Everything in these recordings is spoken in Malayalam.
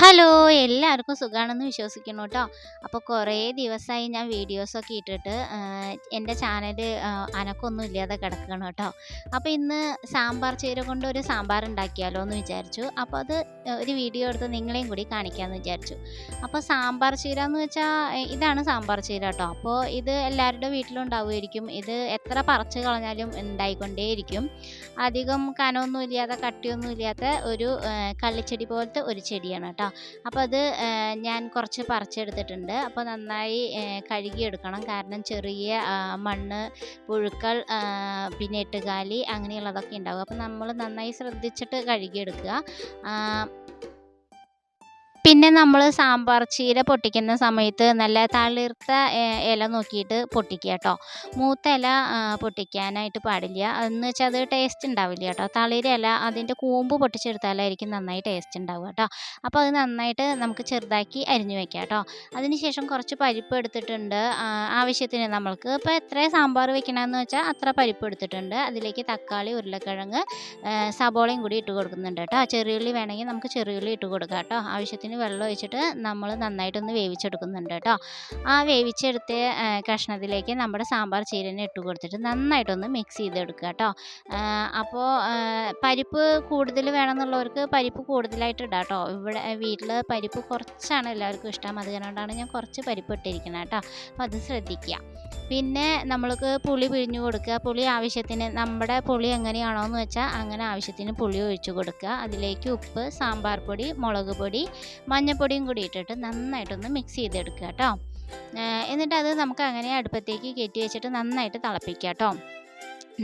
ഹലോ എല്ലാവർക്കും സുഖമാണെന്ന് വിശ്വസിക്കുന്നു കേട്ടോ അപ്പോൾ കുറേ ദിവസമായി ഞാൻ വീഡിയോസൊക്കെ ഇട്ടിട്ട് എന്റെ ചാനൽ അനക്കൊന്നും ഇല്ലാതെ കിടക്കണം കേട്ടോ അപ്പോൾ ഇന്ന് സാമ്പാർ ചീര കൊണ്ട് ഒരു സാമ്പാർ ഉണ്ടാക്കിയാലോ എന്ന് വിചാരിച്ചു. അപ്പോൾ അത് ഒരു വീഡിയോ എടുത്ത് നിങ്ങളെയും കൂടി കാണിക്കാമെന്ന് വിചാരിച്ചു. അപ്പോൾ സാമ്പാർ ചീര എന്ന് വെച്ചാൽ ഇതാണ് സാമ്പാർ ചീര കേട്ടോ അപ്പോൾ ഇത് എല്ലാവരുടെ വീട്ടിലും ഉണ്ടാവുമായിരിക്കും. ഇത് എത്ര പറിച്ച് കളഞ്ഞാലും ഉണ്ടായിക്കൊണ്ടേയിരിക്കും. അധികം കനമൊന്നും ഇല്ലാതെ കട്ടിയൊന്നും ഇല്ലാത്ത ഒരു കള്ളിച്ചെടി പോലത്തെ ഒരു ചെടിയാണ് കേട്ടോ അപ്പോൾ അത് ഞാൻ കുറച്ച് പറിച്ചെടുത്തിട്ടുണ്ട്. അപ്പോൾ നന്നായി കഴുകിയെടുക്കണം. കാരണം ചെറിയ മണ്ണ് പുഴുക്കൾ പിന്നെ എട്ടുകാലി അങ്ങനെയുള്ളതൊക്കെ ഉണ്ടാകും അപ്പോൾ നമ്മൾ നന്നായി ശ്രദ്ധിച്ചിട്ട് കഴുകിയെടുക്കുക. പിന്നെ നമ്മൾ സാമ്പാർ ചീര പൊട്ടിക്കുന്ന സമയത്ത് നല്ല തളിർത്ത ഇല നോക്കിയിട്ട് പൊട്ടിക്കുക കേട്ടോ മൂത്ത ഇല പൊട്ടിക്കാനായിട്ട് പാടില്ല. എന്ന് വെച്ചാൽ അത് ടേസ്റ്റ് ഉണ്ടാവില്ല കേട്ടോ തളിര ഇല അതിന്റെ കൂമ്പ് പൊട്ടിച്ചെടുത്താലായിരിക്കും നന്നായി ടേസ്റ്റ് ഉണ്ടാവുക കേട്ടോ അപ്പോൾ അത് നന്നായിട്ട് നമുക്ക് ചെറുതാക്കി അരിഞ്ഞു വെക്കാം കേട്ടോ അതിനുശേഷം കുറച്ച് പരിപ്പ് എടുത്തിട്ടുണ്ട്. ആവശ്യത്തിന് നമ്മൾക്ക് ഇപ്പോൾ എത്ര സാമ്പാർ വെക്കണമെന്ന് വെച്ചാൽ അത്ര പരിപ്പ് എടുത്തിട്ടുണ്ട്. അതിലേക്ക് തക്കാളി ഉരുളക്കിഴങ്ങ് സബോളയും കൂടി ഇട്ട് കൊടുക്കുന്നുണ്ട് കേട്ടോ ചെറിയുള്ളി വേണമെങ്കിൽ നമുക്ക് ചെറിയുള്ളി ഇട്ട് കൊടുക്കാം കേട്ടോ ആവശ്യത്തിന് വെള്ളം ഒഴിച്ചിട്ട് നമ്മൾ നന്നായിട്ടൊന്ന് വേവിച്ചെടുക്കുന്നുണ്ട് കേട്ടോ. ആ വേവിച്ചെടുത്ത കഷ്ണത്തിലേക്ക് നമ്മുടെ സാമ്പാർ ചീരനെ ഇട്ട് കൊടുത്തിട്ട് നന്നായിട്ടൊന്ന് മിക്സ് ചെയ്തെടുക്കുക കേട്ടോ. അപ്പോൾ പരിപ്പ് കൂടുതൽ വേണമെന്നുള്ളവർക്ക് പരിപ്പ് കൂടുതലായിട്ട് ഇടാം കേട്ടോ. ഇവിടെ വീട്ടിൽ പരിപ്പ് കുറച്ചാണ് എല്ലാവർക്കും ഇഷ്ടം. അത് കാരണമാണ് ഞാൻ കുറച്ച് പരിപ്പ് ഇട്ടിരിക്കുന്നത് കേട്ടോ. അപ്പോൾ അത് ശ്രദ്ധിക്കുക. പിന്നെ നമ്മൾക്ക് പുളി പിഴിഞ്ഞു കൊടുക്കുക. പുളി ആവശ്യത്തിന് നമ്മുടെ പുളി എങ്ങനെയാണോ എന്ന് വെച്ചാൽ അങ്ങനെ ആവശ്യത്തിന് പുളി ഒഴിച്ചു കൊടുക്കുക. അതിലേക്ക് ഉപ്പ് സാമ്പാർ പൊടി മുളക് പൊടി മഞ്ഞൾപ്പൊടിയും കൂടി ഇട്ടിട്ട് നന്നായിട്ടൊന്ന് മിക്സ് ചെയ്തെടുക്കുക കേട്ടോ. എന്നിട്ട് അത് നമുക്ക് അങ്ങനെ അടുപ്പത്തേക്ക് കയറ്റി വെച്ചിട്ട് നന്നായിട്ട് തിളപ്പിക്കുക കേട്ടോ.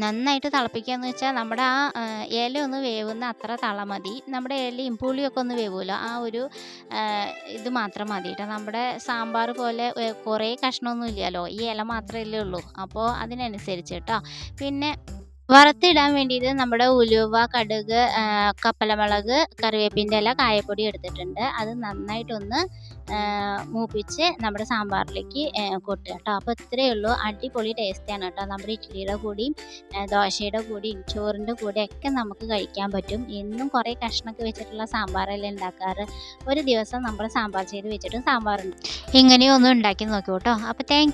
നന്നായിട്ട് തിളപ്പിക്കുക എന്ന് വെച്ചാൽ നമ്മുടെ ആ ഇല ഒന്ന് വേവുന്ന അത്ര തള മതി. നമ്മുടെ ഇലയും പുളിയൊക്കെ ഒന്ന് വേവുമല്ലോ. ആ ഒരു ഇത് മാത്രം മതി കേട്ടോ നമ്മുടെ സാമ്പാർ പോലെ കുറേ കഷ്ണമൊന്നും ഇല്ലല്ലോ. ഈ ഇല മാത്രമല്ലേ ഉള്ളൂ. അപ്പോൾ അതിനനുസരിച്ച് കേട്ടോ പിന്നെ വറുത്തിടാൻ വേണ്ടിയിട്ട് നമ്മുടെ ഉലുവ കടുക് കപ്പലമുളക് കറിവേപ്പിന്റെ ഇല കായപ്പൊടി എടുത്തിട്ടുണ്ട്. അത് നന്നായിട്ടൊന്ന് മൂപ്പിച്ച് നമ്മുടെ സാമ്പാറിലേക്ക് കൊട്ടുക കേട്ടോ. അപ്പോൾ ഇത്രയേ ഉള്ളൂ. അടിപൊളി ടേസ്റ്റാണ് കേട്ടോ. നമ്മുടെ ഇഡ്ഡലിയുടെ കൂടിയും ദോശയുടെ കൂടിയും ചോറിന്റെ കൂടെയൊക്കെ നമുക്ക് കഴിക്കാൻ പറ്റും. എന്നും കുറേ കഷ്ണമൊക്കെ വെച്ചിട്ടുള്ള സാമ്പാറല്ലേ ഉണ്ടാക്കാറ്. ഒരു ദിവസം നമ്മൾ സാമ്പാർ ചെയ്ത് വെച്ചിട്ട് സാമ്പാറുണ്ട്. ഇങ്ങനെയൊന്നും ഉണ്ടാക്കി നോക്കൂ കേട്ടോ. അപ്പോൾ താങ്ക്